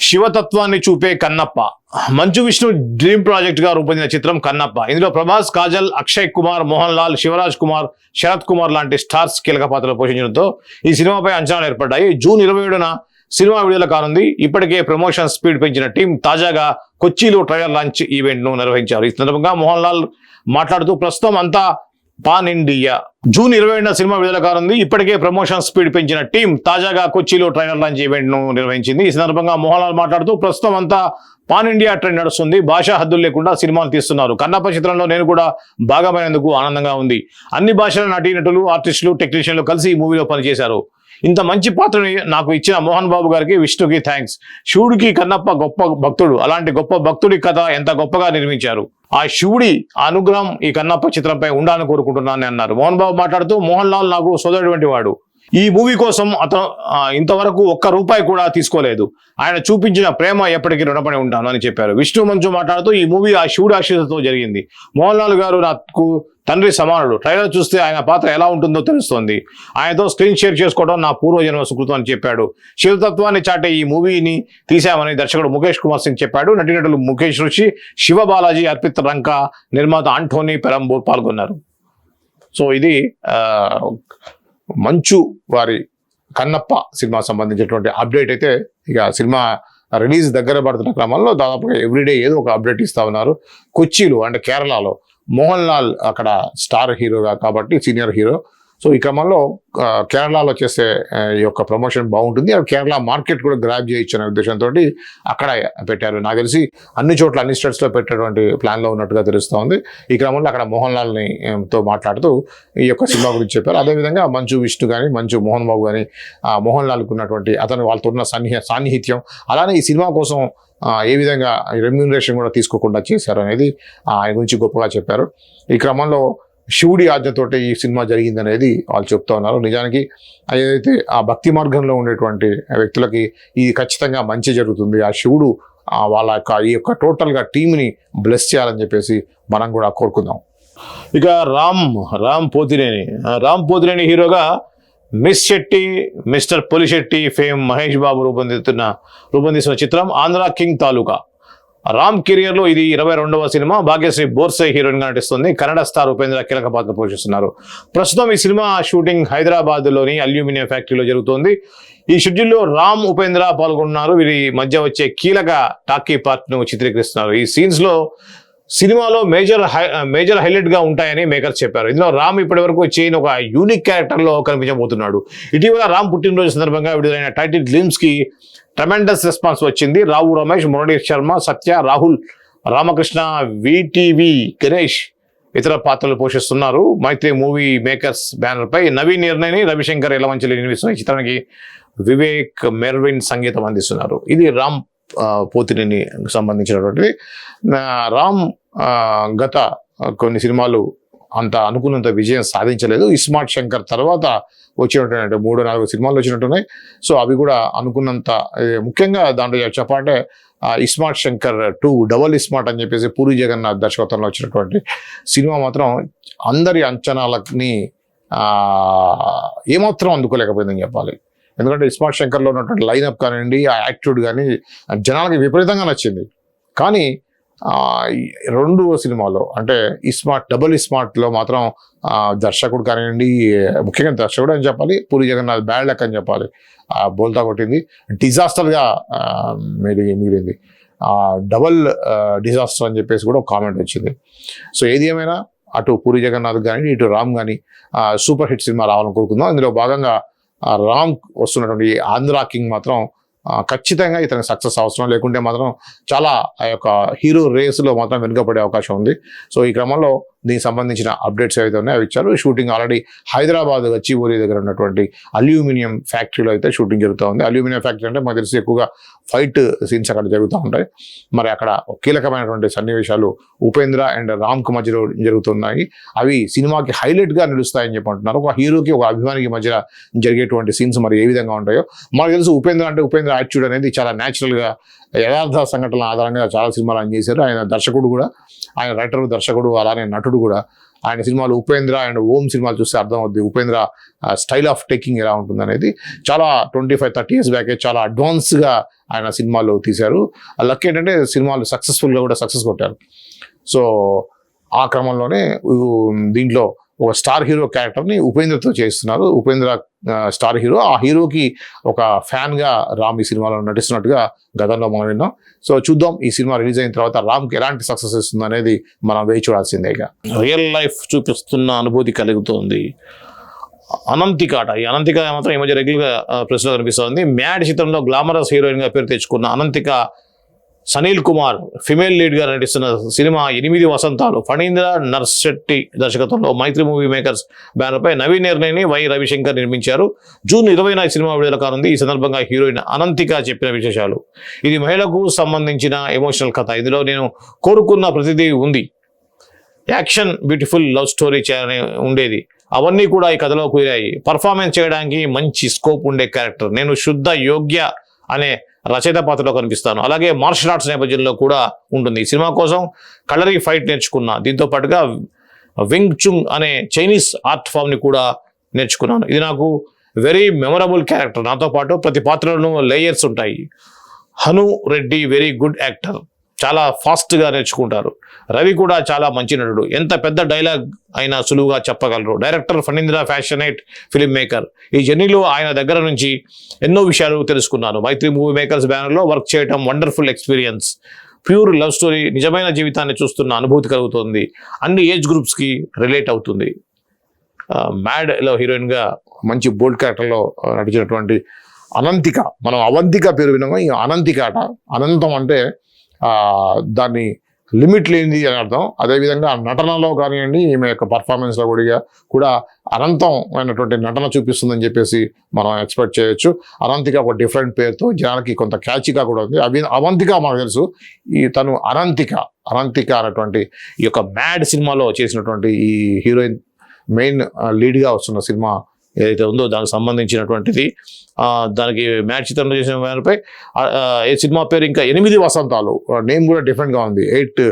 శివతత్వాన్ని చూపే కన్నప్ప. మంచు విష్ణు డ్రీమ్ ప్రాజెక్ట్గా రూపొందిన చిత్రం కన్నప్ప. ఇందులో ప్రభాస్ కాజల్ అక్షయ్ కుమార్ మోహన్ లాల్ శివరాజ్ కుమార్ శరత్ కుమార్ లాంటి స్టార్స్ కీలక పాత్రలు పోషించడంతో ఈ సినిమాపై అంచనాలు ఏర్పడ్డాయి. జూన్ ఇరవై ఏడున సినిమా విడుదల కానుంది. ఇప్పటికే ప్రమోషన్ స్పీడ్ పెంచిన టీం తాజాగా కొచ్చిలో ట్రయల్ లాంచ్ ఈవెంట్ను నిర్వహించారు. ఈ సందర్భంగా మోహన్ లాల్ మాట్లాడుతూ ప్రస్తుతం అంతా పాన్ ఇండియా. జూన్ ఇరవై ఏడున సినిమా విడుదల కానుంది. ఇప్పటికే ప్రమోషన్ స్పీడ్ పెంచిన టీం తాజాగా కొచ్చిలో ట్రైలర్ లాంచ్ ఈవెంట్ను నిర్వహించింది. ఈ సందర్భంగా మోహన్ లాల్ మాట్లాడుతూ ప్రస్తుతం అంతా పాన్ ఇండియా ట్రెండ్ నడుస్తుంది. భాషా హద్దులు లేకుండా సినిమాలు తీస్తున్నారు. కన్నప్ప చిత్రంలో నేను కూడా భాగమైనందుకు ఆనందంగా ఉంది. అన్ని భాషల నటీనటులు ఆర్టిస్టులు టెక్నీషియన్లు కలిసి ఈ మూవీలో పనిచేశారు. ఇంత మంచి పాత్రని నాకు ఇచ్చిన మోహన్ బాబు గారికి విష్ణుకి థ్యాంక్స్ శివుడికి కన్నప్ప గొప్ప భక్తుడు. అలాంటి గొప్ప భక్తుడి కథ ఎంత గొప్పగా నిర్మించారు. ఆ శివుడి అనుగ్రహం ఈ కన్నప్ప చిత్రంపై ఉండాలని కోరుకుంటున్నానని అన్నారు. మోహన్ బాబు మాట్లాడుతూ మోహన్ లాల్ నాకు సోదరుడు వంటి వాడు. ఈ మూవీ కోసం అతను ఇంతవరకు ఒక్క రూపాయి కూడా తీసుకోలేదు. ఆయన చూపించిన ప్రేమ ఎప్పటికీ రుణపడి ఉంటాను అని చెప్పారు. విష్ణు మంచు మాట్లాడుతూ ఈ మూవీ ఆ శివుడి ఆశీస్సుతో జరిగింది. మోహన్ లాల్ గారు నాకు తండ్రి సమానుడు. ట్రైలర్ చూస్తే ఆయన పాత్ర ఎలా ఉంటుందో తెలుస్తోంది. ఆయనతో స్క్రీన్ షేర్ చేసుకోవడం నా పూర్వజన్మ సుకృతం అని చెప్పాడు. శివతత్వాన్ని చాటే ఈ మూవీని తీశామని దర్శకుడు ముఖేష్ కుమార్ సింగ్ చెప్పాడు. నటీనటులు ముఖేష్ ఋషి శివ బాలాజీ రంక నిర్మాత ఆంటోనీ పెరంబూర్ పాల్గొన్నారు. సో ఇది మంచు వారి కన్నప్ప సినిమా సంబంధించినటువంటి అప్డేట్ అయితే ఇక సినిమా రిలీజ్ దగ్గర పడుతున్న క్రమంలో దాదాపుగా ఎవ్రీడే ఏదో ఒక అప్డేట్ ఇస్తా ఉన్నారు. కొచ్చిలో అంటే కేరళలో. మోహన్ లాల్ అక్కడ స్టార్ హీరోగా కాబట్టి సీనియర్ హీరో. సో ఈ క్రమంలో కేరళలో చేసే ఈ యొక్క ప్రమోషన్ బాగుంటుంది. కేరళ మార్కెట్ కూడా గ్రాప్ చేయొచ్చు అనే ఉద్దేశంతో అక్కడ పెట్టారు. నాకు తెలిసి అన్ని చోట్ల అన్ని స్టేట్స్లో పెట్టేటువంటి ప్లాన్లో ఉన్నట్టుగా తెలుస్తోంది. ఈ క్రమంలో అక్కడ మోహన్ లాల్ని తో మాట్లాడుతూ ఈ యొక్క సినిమా గురించి చెప్పారు. అదేవిధంగా మంచు విష్ణు కానీ మంచు మోహన్ బాబు కానీ మోహన్ లాల్కు ఉన్నటువంటి అతను వాళ్ళతో ఉన్న సన్నిహ సాన్నిహిత్యం అలానే ఈ సినిమా కోసం ఏ విధంగా రెమ్యూనరేషన్ కూడా తీసుకోకుండా చేశారు అనేది ఆయన గురించి గొప్పగా చెప్పారు. ఈ క్రమంలో శివుడి ఆజ్ఞతోటి ఈ సినిమా జరిగిందనేది వాళ్ళు చెప్తా ఉన్నారు. నిజానికి ఏదైతే ఆ భక్తి మార్గంలో ఉండేటువంటి వ్యక్తులకి ఇది ఖచ్చితంగా మంచి జరుగుతుంది. ఆ శివుడు వాళ్ళ యొక్క ఈ యొక్క టోటల్గా టీంని బ్లెస్ చేయాలని చెప్పేసి మనం కూడా కోరుకుందాం. ఇక రామ్ రామ్ పోతిరేని రామ్ పోతిరేని హీరోగా miss Shetty mister Polishetty fame Mahesh Babu రూపొందిస్తున్న రూపొందిస్తున్న చిత్రం ఆంధ్ర కింగ్ తాలూకా. రామ్ కెరియర్లో ఇది ఇరవై రెండవ సినిమా. భాగ్యశ్రీ బోర్సే హీరోయిన్గా నటిస్తుంది. కన్నడ స్టార్ ఉపేంద్ర కీలక పాత్ర పోషిస్తున్నారు. ప్రస్తుతం ఈ సినిమా షూటింగ్ హైదరాబాద్లోని అల్యూమినియం ఫ్యాక్టరీలో జరుగుతోంది. ఈ షెడ్యూల్లో రామ్ ఉపేంద్ర పాల్గొన్నారు. వీరి మధ్య వచ్చే కీలక టాకీ పార్ట్ను చిత్రీకరిస్తున్నారు. ఈ సీన్స్లో సినిమాలో మేజర్ హై మేజర్ హైలైట్గా ఉంటాయని మేకర్స్ చెప్పారు. ఇందులో రామ్ ఇప్పటి వరకు చేయని ఒక యూనిక్ క్యారెక్టర్లో కనిపించబోతున్నాడు. ఇటీవల రామ్ పుట్టినరోజు సందర్భంగా విడుదలైన టైటిల్ గ్లిమ్స్కి ట్రమెండస్ రెస్పాన్స్ వచ్చింది. రావు రమేష్ మురళీ శర్మ సత్య రాహుల్ రామకృష్ణ విటివి గణేష్ ఇతర పాత్రలు పోషిస్తున్నారు. మైత్రి మూవీ మేకర్స్ బ్యానర్ పై నవీన్ నిర్ణయని రవిశంకర్ ఎలవంచలి నిర్మిస్తున్న ఈ చిత్రానికి వివేక్ మెర్విన్ సంగీతం అందిస్తున్నారు. ఇది రామ్ పోతిని సంబంధించినటువంటి సంబంధించినటువంటిది. రామ్ గత కొన్ని సినిమాలు అంత అనుకున్నంత విజయం సాధించలేదు. ఇస్మార్ట్ శంకర్ తర్వాత వచ్చినటువంటి మూడు నాలుగు సినిమాలు వచ్చినట్టున్నాయి. సో అవి కూడా అనుకున్నంత ముఖ్యంగా దాంట్లో చెప్పాలంటే iSmart Shankar two double iSmart అని చెప్పేసి పూరి జగన్నాథ్ దర్శకత్వంలో వచ్చినటువంటి సినిమా మాత్రం అందరి అంచనాలని ఏమాత్రం అందుకోలేకపోయిందని చెప్పాలి. ఎందుకంటే ఇస్మార్ట్ శంకర్లో ఉన్నటువంటి లైనప్ కానివ్వండి ఆ యాక్టిట్యూడ్ కానీ జనాలకి విపరీతంగా నచ్చింది. కానీ రెండు సినిమాలో అంటే ఇస్మార్ట్ డబుల్ ఇస్మార్ట్లో మాత్రం దర్శకుడు కానివ్వండి ముఖ్యంగా దర్శకుడు అని చెప్పాలి పూరి జగన్నాథ్ బ్యాడ్ లక్ అని చెప్పాలి ఆ, బోల్తా కొట్టింది. డిజాస్టర్గా మిగిలి మిగిలింది. డబల్ డిజాస్టర్ అని చెప్పేసి కూడా ఒక కామెంట్ వచ్చింది. సో ఏది ఏమైనా అటు పూరి జగన్నాథ్ కానీ ఇటు రామ్ కానీ సూపర్ హిట్ సినిమా రావాలని కోరుకుందాం. ఇందులో భాగంగా రామ్ వస్తున్నటువంటి ఆంధ్రా కింగ్ మాత్రం ఖచ్చితంగా ఇతనికి సక్సెస్ అవసరం లేకుంటే మాత్రం చాలా ఆ యొక్క హీరో రేసులో మాత్రం వెనుకబడే అవకాశం ఉంది. సో ఈ క్రమంలో దీనికి సంబంధించిన అప్డేట్స్ ఏవైతే ఉన్నాయో అవి ఇచ్చారు. షూటింగ్ ఆల్రెడీ హైదరాబాద్ గచ్చిబౌలి దగ్గర ఉన్నటువంటి అల్యూమినియం ఫ్యాక్టరీలో అయితే షూటింగ్ జరుగుతూ ఉంది. అల్యూమినియం ఫ్యాక్టరీ అంటే మాకు తెలిసి ఎక్కువగా ఫైట్ సీన్స్ అక్కడ జరుగుతూ ఉంటాయి. మరి అక్కడ కీలకమైనటువంటి సన్నివేశాలు ఉపేంద్ర అండ్ రామ్కు మధ్యలో జరుగుతున్నాయి. అవి సినిమాకి హైలైట్గా నిలుస్తాయని చెప్పి అంటున్నారు. ఒక హీరోకి ఒక అభిమానికి మధ్య జరిగేటువంటి సీన్స్ మరి ఏ విధంగా ఉంటాయో మనకు తెలుసు. ఉపేంద్ర అంటే ఉపేంద్ర యాటిట్యూడ్ అనేది చాలా న్యాచురల్గా యథార్థ సంఘటనల ఆధారంగా చాలా సినిమాలు ఆయన చేశారు. ఆయన దర్శకుడు కూడా ఆయన రైటర్ దర్శకుడు అలానే నటుడు కూడా. ఆయన సినిమాలు ఉపేంద్ర అండ్ ఓం సినిమాలు చూస్తే అర్థం అవుద్ది. ఉపేంద్ర స్టైల్ ఆఫ్ టేకింగ్ ఎలా ఉంటుంది అనేది చాలా ట్వంటీ ఫైవ్ థర్టీ ఇయర్స్ బ్యాకే చాలా అడ్వాన్స్గా ఆయన సినిమాలు తీశారు. ఆ లక్ ఏంటంటే సినిమాలు సక్సెస్ఫుల్గా కూడా సక్సెస్ కొట్టారు. సో ఆ క్రమంలోనే దీంట్లో ఒక స్టార్ హీరో క్యారెక్టర్ని ఉపేంద్రతో చేస్తున్నారు. Upendra star hero. ఆ హీరోకి ఒక ఫ్యాన్గా రామ్ ఈ సినిమాలో నటిస్తున్నట్టుగా గతంలో మనం విన్నాం. సో చూద్దాం ఈ సినిమా రిలీజ్ అయిన తర్వాత రామ్కి ఎలాంటి సక్సెస్ ఇస్తుంది అనేది మనం వేచి చూడాల్సిందే రియల్ లైఫ్ చూపిస్తున్న అనుభూతి కలుగుతుంది. అనంతికాట. ఈ అనంతిక మాత్రం ఈ మధ్య రెగ్యులర్గా ప్రెస్లో కనిపిస్తుంది. మ్యాడ్ చిత్రంలో గ్లామరస్ హీరోయిన్గా పేరు తెచ్చుకున్న అనంతిక సనీల్ కుమార్ ఫిమేల్ లీడ్గా నటిస్తున్న సినిమా ఎనిమిది వసంతాలు. ఫణీంద్ర నర్శెట్టి దర్శకత్వంలో మైత్రి మూవీ మేకర్స్ బ్యానర్పై నవీన్ నిర్ణయని వై రవిశంకర్ నిర్మించారు. జూన్ ఇరవైన నాలుగు సినిమా విడుదల కానుంది. ఈ సందర్భంగా హీరోయిన్ అనంతిక చెప్పిన విశేషాలు. ఇది మహిళకు సంబంధించిన ఎమోషనల్ కథ. ఇందులో నేను కోరుకున్న ప్రతిదీ ఉంది. యాక్షన్ బ్యూటిఫుల్ లవ్ స్టోరీ చేయాలని ఉండేది. అవన్నీ కూడా ఈ కథలో కుదిరాయి పర్ఫార్మెన్స్ చేయడానికి మంచి స్కోప్ ఉండే క్యారెక్టర్. నేను శుద్ధ యోగ్య అనే రచయిత పాత్రలో కనిపిస్తాను. అలాగే మార్షల్ ఆర్ట్స్ నేపథ్యంలో కూడా ఉంటుంది. ఈ సినిమా కోసం కలరీ ఫైట్ నేర్చుకున్నా. దీంతో పాటుగా వింగ్ చుంగ్ అనే చైనీస్ ఆర్ట్ ఫామ్ని కూడా నేర్చుకున్నాను. ఇది నాకు వెరీ మెమరబుల్ క్యారెక్టర్. నాతో పాటు ప్రతి పాత్రలోనూ లేయర్స్ ఉంటాయి. Hanu Reddy very good actor. చాలా ఫాస్ట్గా నేర్చుకుంటారు. రవి కూడా చాలా మంచి నటుడు. ఎంత పెద్ద డైలాగ్ అయినా సులువుగా చెప్పగలరు. Director Phanindra passionate film maker. ఈ జర్నీలో ఆయన దగ్గర నుంచి ఎన్నో విషయాలు తెలుసుకున్నాను. మైత్రి మూవీ మేకర్స్ బ్యానర్లో వర్క్ చేయడం wonderful experience. Pure love story నిజమైన జీవితాన్ని చూస్తున్న అనుభూతి కలుగుతుంది. అన్ని ఏజ్ గ్రూప్స్కి రిలేట్ అవుతుంది. మ్యాడ్లో హీరోయిన్గా మంచి బోల్డ్ క్యారెక్టర్లో నటించినటువంటి అనంతిక మనం అవంతిక పేరు విన్నాము? ఈ అనంతిక అట అనంతం అంటే దాన్ని లిమిట్ లేనిది అని అర్థం. అదేవిధంగా నటనలో కానివ్వండి ఈమె యొక్క పర్ఫార్మెన్స్లో కూడా కూడా అనంతమైనటువంటి నటన చూపిస్తుందని చెప్పేసి మనం ఎక్స్పెక్ట్ చేయొచ్చు. అనంతిక ఒక డిఫరెంట్ పేరుతో జనానికి కొంత క్యాచిగా కూడా ఉంది. అవి అవంతిక మనకు తెలుసు. ఈ తను అనంతిక అనంతిక అనేటువంటి ఈ యొక్క మ్యాడ్ సినిమాలో చేసినటువంటి ఈ హీరోయిన్ మెయిన్ లీడ్గా వస్తున్న సినిమా ఏదైతే ఉందో దానికి సంబంధించినటువంటిది దానికి మ్యాచ్ చిత్రంలో చేసిన వారిపై ఏ సినిమా పేరు ఇంకా ఎనిమిది వసంతాలు. నేమ్ కూడా డిఫరెంట్గా ఉంది. ఎయిట్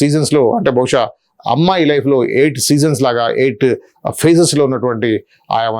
సీజన్స్లో అంటే బహుశా అమ్మాయి లైఫ్లో ఎయిట్ సీజన్స్ లాగా ఎయిట్ ఫేజెస్లో ఉన్నటువంటి ఆయా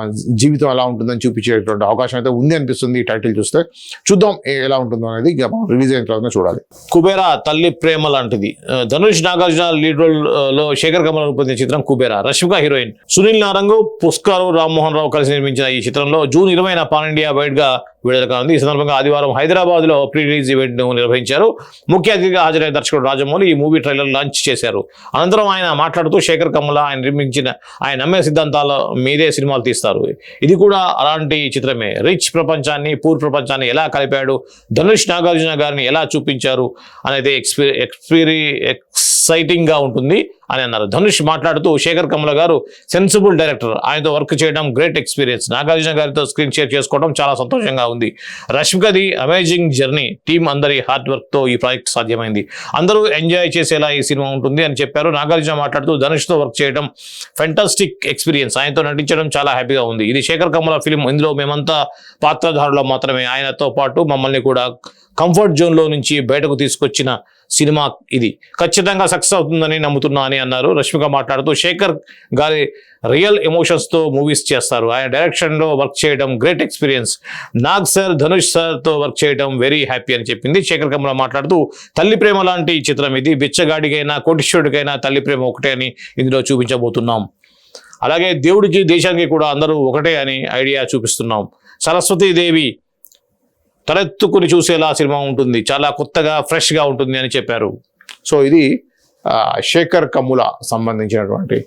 జీవితం ఎలా ఉంటుందని చూపించేటువంటి అవకాశం అయితే ఉంది అనిపిస్తుంది ఈ టైటిల్ చూస్తే. చూద్దాం ఎలా ఉంటుందో అనేది రిలీజ్ అయిన తర్వాత చూడాలి. కుబేరా తల్లి ప్రేమ లాంటిది. ధనుష్ నాగార్జున లీడ్ రోల్లో లో శేఖర్ కమల్ రూపొందించిన చిత్రం కుబేరా రష్మిక హీరోయిన్. సునీల్ నారంగు పుష్కర్ రామ్మోహన్ రావు కలిసి నిర్మించిన ఈ చిత్రంలో జూన్ ఇరవైన పాన్ ఇండియా వైడ్గా విడుదల కానుంది. ఈ సందర్భంగా ఆదివారం హైదరాబాద్లో ప్రీ రిలీజ్ ఈవెంట్ను నిర్వహించారు. ముఖ్య అతిథిగా హాజరైన దర్శకుడు రాజమౌళి ఈ మూవీ ట్రైలర్ లాంచ్ చేశారు. అనంతరం ఆయన మాట్లాడుతూ శేఖర్ కమల ఆయన నిర్మించిన ఆయన నమ్మే సిద్ధాంతాల మీదే సినిమాలు తీస్తారు. ఇది కూడా అలాంటి చిత్రమే. రిచ్ ప్రపంచాన్ని పూర్ ప్రపంచాన్ని ఎలా కలిపాడు ధనుష్ నాగార్జున గారిని ఎలా చూపించారు అనేది ఎక్స్పీ ఎక్స్పీరి ఎక్స్ గా ఉంటుంది అని అన్నారు. ధనుష్ మాట్లాడుతూ శేఖర్ కమల గారు సెన్సిబుల్ డైరెక్టర్ ఆయనతో వర్క్ చేయడం గ్రేట్ ఎక్స్పీరియన్స్ నాగార్జున గారితో స్క్రీన్ షేర్ చేసుకోవడం చాలా సంతోషంగా ఉంది. రష్మికది అమేజింగ్ జర్నీ టీం అందరి హార్డ్ వర్క్తో ఈ ప్రాజెక్ట్ సాధ్యమైంది. అందరూ ఎంజాయ్ చేసేలా ఈ సినిమా ఉంటుంది అని చెప్పారు. నాగార్జున మాట్లాడుతూ ధనుష్తో వర్క్ చేయడం ఫెంటాస్టిక్ ఎక్స్పీరియన్స్ ఆయనతో నటించడం చాలా హ్యాపీగా ఉంది. ఇది శేఖర్ కమల ఫిలిం ఇందులో మేమంతా పాత్రధారులు మాత్రమే. ఆయనతో పాటు మమ్మల్ని కూడా కంఫర్ట్ జోన్లో నుంచి బయటకు తీసుకొచ్చిన సినిమా ఇది. ఖచ్చితంగా సక్సెస్ అవుతుందని నమ్ముతున్నా అని అన్నారు. రష్మిక మాట్లాడుతూ శేఖర్ గారి రియల్ ఎమోషన్స్తో మూవీస్ చేస్తారు. ఆయన డైరెక్షన్లో వర్క్ చేయడం great experience. Nag sir Dhanush సార్తో వర్క్ చేయడం వెరీ హ్యాపీ అని చెప్పింది. శేఖర్ కమల మాట్లాడుతూ తల్లి ప్రేమ లాంటి చిత్రం ఇది. బిచ్చగాడికైనా కోటిశ్వరుడికైనా తల్లి ప్రేమ ఒకటే అని ఇందులో చూపించబోతున్నాం. అలాగే దేవుడికి దేశానికి కూడా అందరూ ఒకటే అని ఐడియా చూపిస్తున్నాం. సరస్వతీదేవి తలెత్తుకుని చూసేలా సినిమా ఉంటుంది. చాలా కొత్తగా ఫ్రెష్గా ఉంటుంది అని చెప్పారు. సో ఇది శేఖర్ కమ్ముల సంబంధించినటువంటి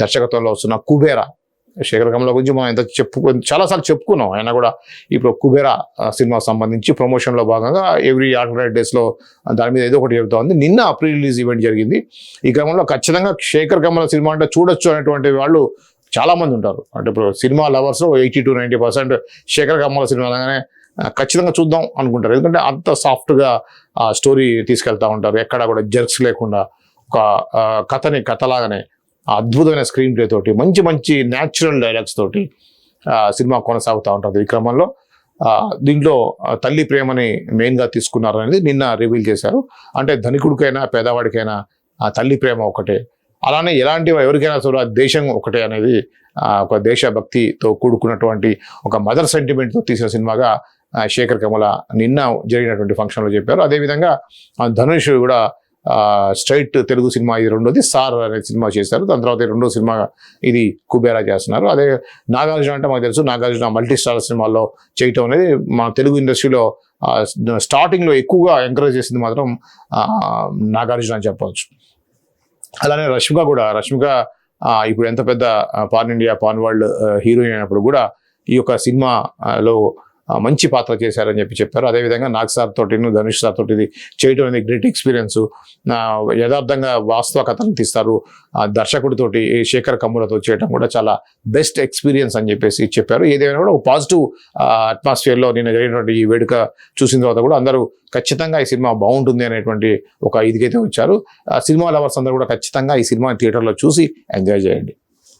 దర్శకత్వంలో వస్తున్న కుబేరా. శేఖర్ కమ్ముల గురించి మనం ఎంత చెప్పుకు చాలాసార్లు చెప్పుకున్నాం. ఆయన కూడా ఇప్పుడు కుబేరా సినిమా సంబంధించి ప్రమోషన్లో భాగంగా ఎవ్రీ ఆల్టర్నేట్ డేస్లో దాని మీద ఏదో ఒకటి చెబుతా ఉంది నిన్న ప్రీ రిలీజ్ ఈవెంట్ జరిగింది. ఈ క్రమంలో ఖచ్చితంగా శేఖర్ కమ్ముల సినిమా అంటే చూడొచ్చు అనేటువంటి వాళ్ళు చాలామంది ఉంటారు. అంటే ఇప్పుడు cinema lovers eighty to ninety percent Sekhar Kammula cinema అనగానే ఖచ్చితంగా చూద్దాం అనుకుంటారు. ఎందుకంటే అంత సాఫ్ట్గా ఆ స్టోరీ తీసుకెళ్తా ఉంటారు. ఎక్కడ కూడా జర్క్స్ లేకుండా ఒక కథని కథలాగానే అద్భుతమైన స్క్రీన్ ప్లే తోటి మంచి మంచి న్యాచురల్ డైలాగ్స్ తోటి సినిమా కొనసాగుతూ ఉంటుంది ఈ క్రమంలో. దీంట్లో తల్లి ప్రేమని మెయిన్గా తీసుకున్నారు అనేది నిన్న రివీల్ చేశారు. అంటే ధనికుడికైనా పేదవాడికైనా ఆ తల్లి ప్రేమ ఒకటే. అలానే ఎలాంటి ఎవరికైనా సరే దేశం ఒకటే అనేది ఒక దేశభక్తితో కూడుకున్నటువంటి ఒక మదర్ సెంటిమెంట్తో తీసిన సినిమాగా శేఖర్ కమల నిన్న జరిగినటువంటి ఫంక్షన్లో చెప్పారు. అదేవిధంగా ధనుష్ కూడా స్ట్రైట్ తెలుగు సినిమా ఇది రెండోది సార్ అనే సినిమా చేశారు. దాని తర్వాత రెండో సినిమా ఇది కుబేరా చేస్తున్నారు. అదే నాగార్జున అంటే మాకు తెలుసు నాగార్జున మల్టీ స్టార్ సినిమాల్లో చేయటం అనేది మన తెలుగు ఇండస్ట్రీలో స్టార్టింగ్లో ఎక్కువగా ఎంకరేజ్ చేసింది మాత్రం నాగార్జున అని చెప్పవచ్చు. అలానే రష్మిక కూడా రష్మిక ఇప్పుడు ఎంత పెద్ద pan India pan world heroine అయినప్పుడు కూడా ఈ యొక్క సినిమాలో మంచి పాత్ర చేశారని చెప్పి చెప్పారు. అదేవిధంగా నాగ్ సార్ తోటి ధనుష్ సార్ తోటి ఇది చేయడం అనేది గ్రేట్ ఎక్స్పీరియన్స్. యథార్థంగా వాస్తవ కథను తీస్తారు. ఆ, దర్శకుడితోటి శేఖర్ కమ్ములతో చేయడం కూడా చాలా బెస్ట్ ఎక్స్పీరియన్స్ అని చెప్పేసి చెప్పారు. ఏదేమైనా కూడా ఒక పాజిటివ్ అట్మాస్ఫియర్లో నిన్న జరిగినటువంటి ఈ వేడుక చూసిన తర్వాత కూడా అందరూ ఖచ్చితంగా ఈ సినిమా బాగుంటుంది అనేటువంటి ఒక ఇదికైతే వచ్చారు. ఆ సినిమా లవర్స్ అందరూ కూడా ఖచ్చితంగా ఈ సినిమా థియేటర్లో చూసి ఎంజాయ్ చేయండి.